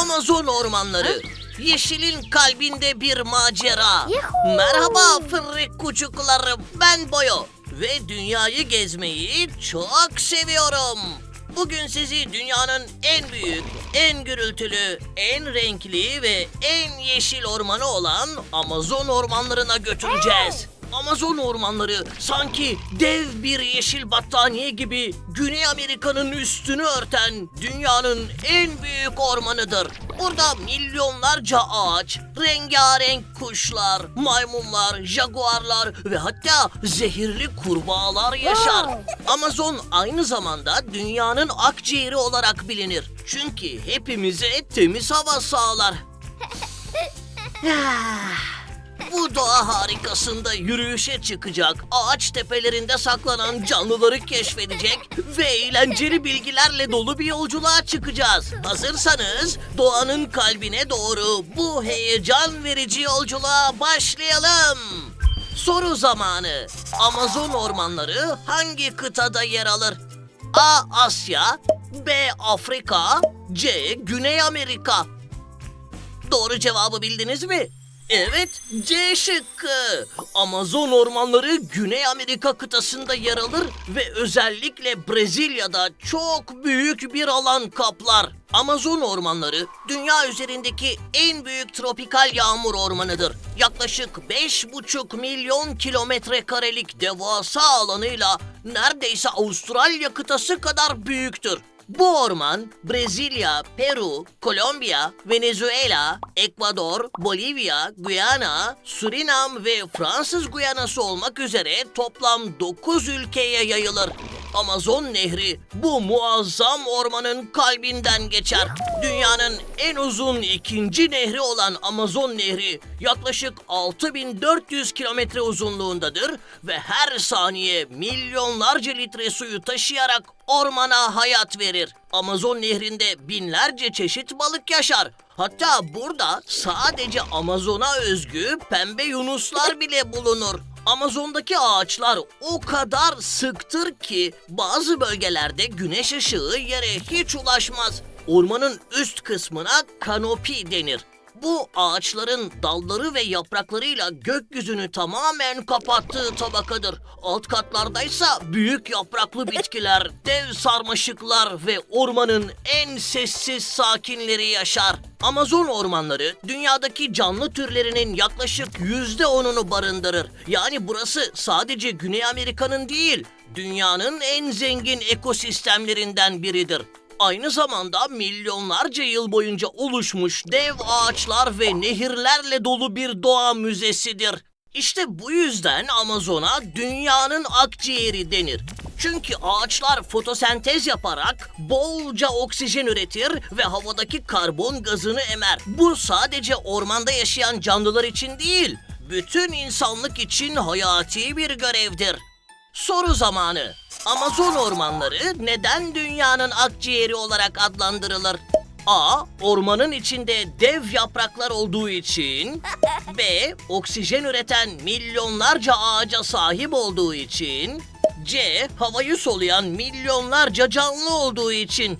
Amazon ormanları. Yeşilin kalbinde bir macera. Yuhuu. Merhaba fırrik kucuklarım. Ben Boyo. Ve dünyayı gezmeyi çok seviyorum. Bugün sizi dünyanın en büyük, en gürültülü, en renkli ve en yeşil ormanı olan Amazon ormanlarına götüreceğiz. Amazon ormanları sanki dev bir yeşil battaniye gibi Güney Amerika'nın üstünü örten dünyanın en büyük ormanıdır. Burada milyonlarca ağaç, rengarenk kuşlar, maymunlar, jaguarlar ve hatta zehirli kurbağalar yaşar. Amazon aynı zamanda dünyanın akciğeri olarak bilinir. Çünkü hepimize temiz hava sağlar. Ah, Bu doğa harikasında yürüyüşe çıkacak, ağaç tepelerinde saklanan canlıları keşfedecek ve eğlenceli bilgilerle dolu bir yolculuğa çıkacağız. Hazırsanız doğanın kalbine doğru bu heyecan verici yolculuğa başlayalım. Soru zamanı. Amazon ormanları hangi kıtada yer alır? A. Asya B. Afrika C. Güney Amerika Doğru cevabı bildiniz mi? Evet, C şıkkı. Amazon ormanları Güney Amerika kıtasında yer alır ve özellikle Brezilya'da çok büyük bir alan kaplar. Amazon ormanları dünya üzerindeki en büyük tropikal yağmur ormanıdır. Yaklaşık 5,5 milyon kilometre karelik devasa alanıyla neredeyse Avustralya kıtası kadar büyüktür. Bu orman Brezilya, Peru, Kolombiya, Venezuela, Ekvador, Bolivya, Guyana, Surinam ve Fransız Guyanası olmak üzere toplam 9 ülkeye yayılır. Amazon Nehri bu muazzam ormanın kalbinden geçer. Dünyanın en uzun ikinci nehri olan Amazon Nehri yaklaşık 6400 kilometre uzunluğundadır ve her saniye milyonlarca litre suyu taşıyarak ormana hayat verir. Amazon Nehri'nde binlerce çeşit balık yaşar. Hatta burada sadece Amazon'a özgü pembe yunuslar bile bulunur. Amazon'daki ağaçlar o kadar sıktır ki bazı bölgelerde güneş ışığı yere hiç ulaşmaz. Ormanın üst kısmına kanopi denir. Bu ağaçların dalları ve yapraklarıyla gökyüzünü tamamen kapattığı tabakadır. Alt katlardaysa büyük yapraklı bitkiler, dev sarmaşıklar ve ormanın en sessiz sakinleri yaşar. Amazon ormanları dünyadaki canlı türlerinin yaklaşık yüzde onunu barındırır. Yani burası sadece Güney Amerika'nın değil, dünyanın en zengin ekosistemlerinden biridir aynı zamanda milyonlarca yıl boyunca oluşmuş dev ağaçlar ve nehirlerle dolu bir doğa müzesidir. İşte bu yüzden Amazon'a dünyanın akciğeri denir. Çünkü ağaçlar fotosentez yaparak bolca oksijen üretir ve havadaki karbon gazını emer. Bu sadece ormanda yaşayan canlılar için değil, bütün insanlık için hayati bir görevdir. Soru zamanı. Amazon ormanları neden dünyanın akciğeri olarak adlandırılır? A. Ormanın içinde dev yapraklar olduğu için. B. Oksijen üreten milyonlarca ağaca sahip olduğu için. C. Havayı soluyan milyonlarca canlı olduğu için.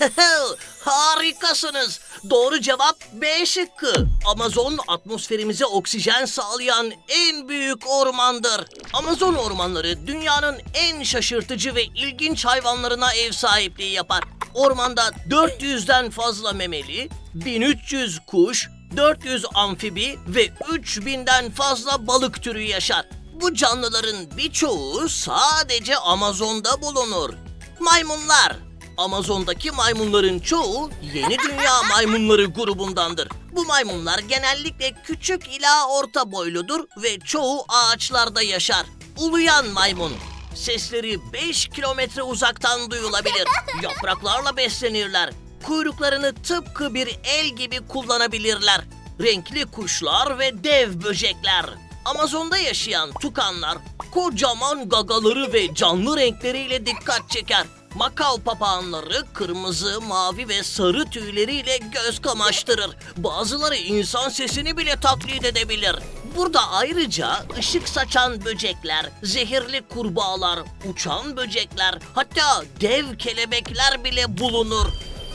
Harikasınız. Doğru cevap B şıkkı. Amazon atmosferimize oksijen sağlayan en büyük ormandır. Amazon ormanları dünyanın en şaşırtıcı ve ilginç hayvanlarına ev sahipliği yapar. Ormanda 400'den fazla memeli, 1300 kuş, 400 amfibi ve 3000'den fazla balık türü yaşar. Bu canlıların birçoğu sadece Amazon'da bulunur. Maymunlar Amazon'daki maymunların çoğu yeni dünya maymunları grubundandır. Bu maymunlar genellikle küçük ila orta boyludur ve çoğu ağaçlarda yaşar. Uluyan maymun. Sesleri 5 kilometre uzaktan duyulabilir. Yapraklarla beslenirler. Kuyruklarını tıpkı bir el gibi kullanabilirler. Renkli kuşlar ve dev böcekler. Amazon'da yaşayan tukanlar kocaman gagaları ve canlı renkleriyle dikkat çeker. Makal papağanları kırmızı, mavi ve sarı tüyleriyle göz kamaştırır. Bazıları insan sesini bile taklit edebilir. Burada ayrıca ışık saçan böcekler, zehirli kurbağalar, uçan böcekler, hatta dev kelebekler bile bulunur.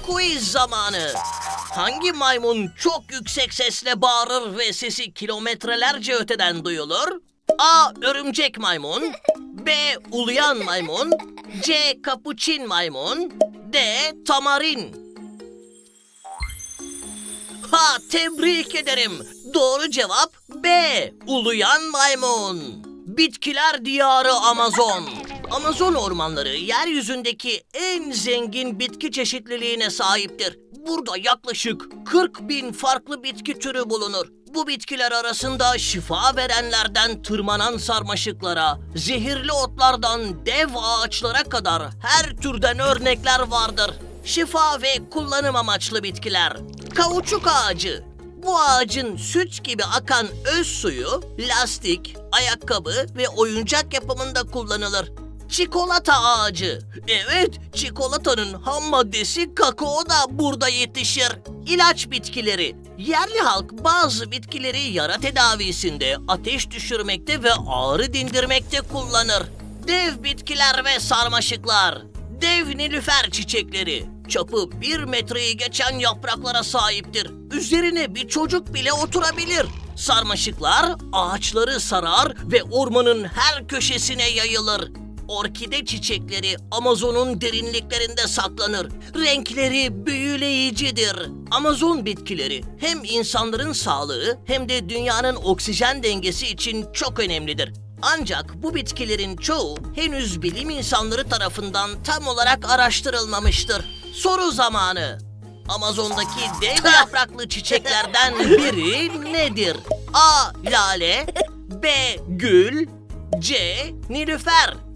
Quiz zamanı. Hangi maymun çok yüksek sesle bağırır ve sesi kilometrelerce öteden duyulur? A. Örümcek maymun B. Uluyan maymun C. Kapuçin maymun D. Tamarin Ha tebrik ederim. Doğru cevap B. Uluyan maymun. Bitkiler diyarı Amazon. Amazon ormanları yeryüzündeki en zengin bitki çeşitliliğine sahiptir. Burada yaklaşık 40 bin farklı bitki türü bulunur. Bu bitkiler arasında şifa verenlerden tırmanan sarmaşıklara, zehirli otlardan dev ağaçlara kadar her türden örnekler vardır. Şifa ve kullanım amaçlı bitkiler. Kauçuk ağacı. Bu ağacın süt gibi akan öz suyu lastik, ayakkabı ve oyuncak yapımında kullanılır. Çikolata ağacı. Evet, çikolatanın ham maddesi kakao da burada yetişir. İlaç bitkileri. Yerli halk bazı bitkileri yara tedavisinde, ateş düşürmekte ve ağrı dindirmekte kullanır. Dev bitkiler ve sarmaşıklar. Dev nilüfer çiçekleri. Çapı bir metreyi geçen yapraklara sahiptir. Üzerine bir çocuk bile oturabilir. Sarmaşıklar ağaçları sarar ve ormanın her köşesine yayılır. Orkide çiçekleri Amazon'un derinliklerinde saklanır. Renkleri büyüleyicidir. Amazon bitkileri hem insanların sağlığı hem de dünyanın oksijen dengesi için çok önemlidir. Ancak bu bitkilerin çoğu henüz bilim insanları tarafından tam olarak araştırılmamıştır. Soru zamanı. Amazon'daki dev yapraklı çiçeklerden biri nedir? A. Lale B. Gül C. Nilüfer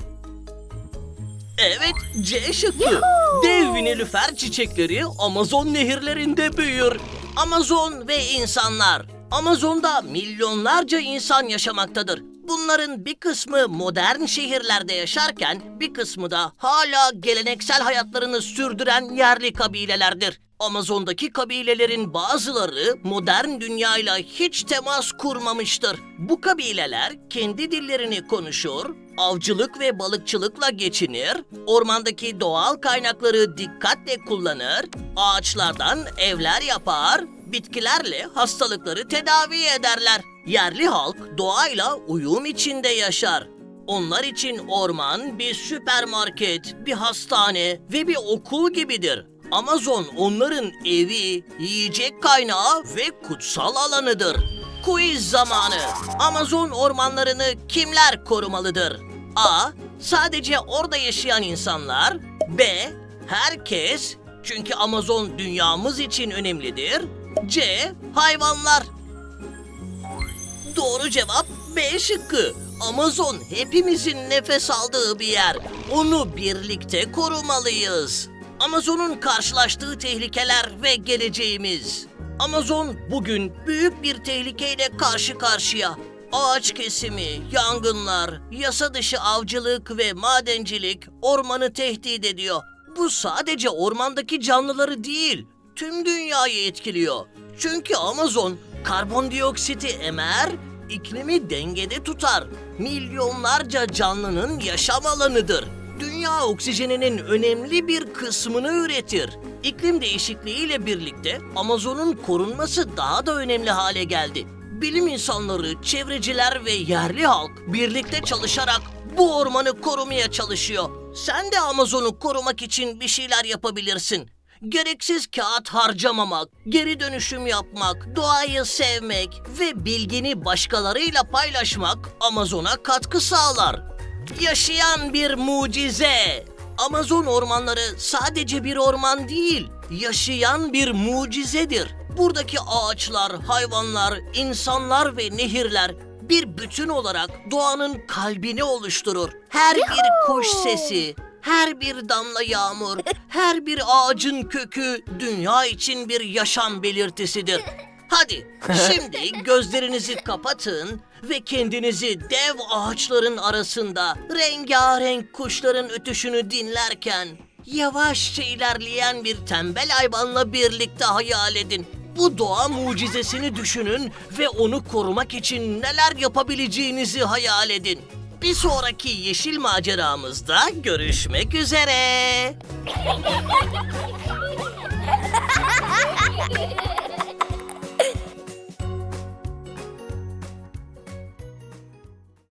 Evet, C şıkkı. Dev nilüfer çiçekleri Amazon nehirlerinde büyür. Amazon ve insanlar. Amazon'da milyonlarca insan yaşamaktadır. Bunların bir kısmı modern şehirlerde yaşarken bir kısmı da hala geleneksel hayatlarını sürdüren yerli kabilelerdir. Amazon'daki kabilelerin bazıları modern dünyayla hiç temas kurmamıştır. Bu kabileler kendi dillerini konuşur, avcılık ve balıkçılıkla geçinir, ormandaki doğal kaynakları dikkatle kullanır, ağaçlardan evler yapar, bitkilerle hastalıkları tedavi ederler. Yerli halk doğayla uyum içinde yaşar. Onlar için orman bir süpermarket, bir hastane ve bir okul gibidir. Amazon onların evi, yiyecek kaynağı ve kutsal alanıdır. Quiz zamanı. Amazon ormanlarını kimler korumalıdır? A. Sadece orada yaşayan insanlar. B. Herkes. Çünkü Amazon dünyamız için önemlidir. C. Hayvanlar. Doğru cevap B şıkkı. Amazon hepimizin nefes aldığı bir yer. Onu birlikte korumalıyız. Amazon'un karşılaştığı tehlikeler ve geleceğimiz. Amazon bugün büyük bir tehlikeyle karşı karşıya. Ağaç kesimi, yangınlar, yasa dışı avcılık ve madencilik ormanı tehdit ediyor. Bu sadece ormandaki canlıları değil, tüm dünyayı etkiliyor. Çünkü Amazon karbondioksiti emer, iklimi dengede tutar. Milyonlarca canlının yaşam alanıdır. Dünya oksijeninin önemli bir kısmını üretir. İklim değişikliğiyle birlikte Amazon'un korunması daha da önemli hale geldi. Bilim insanları, çevreciler ve yerli halk birlikte çalışarak bu ormanı korumaya çalışıyor. Sen de Amazon'u korumak için bir şeyler yapabilirsin. Gereksiz kağıt harcamamak, geri dönüşüm yapmak, doğayı sevmek ve bilgini başkalarıyla paylaşmak Amazon'a katkı sağlar. Yaşayan bir mucize. Amazon ormanları sadece bir orman değil, yaşayan bir mucizedir. Buradaki ağaçlar, hayvanlar, insanlar ve nehirler bir bütün olarak doğanın kalbini oluşturur. Her bir kuş sesi, her bir damla yağmur, her bir ağacın kökü dünya için bir yaşam belirtisidir. Hadi şimdi gözlerinizi kapatın ve kendinizi dev ağaçların arasında rengarenk kuşların ötüşünü dinlerken yavaşça ilerleyen bir tembel hayvanla birlikte hayal edin. Bu doğa mucizesini düşünün ve onu korumak için neler yapabileceğinizi hayal edin. Bir sonraki yeşil maceramızda görüşmek üzere.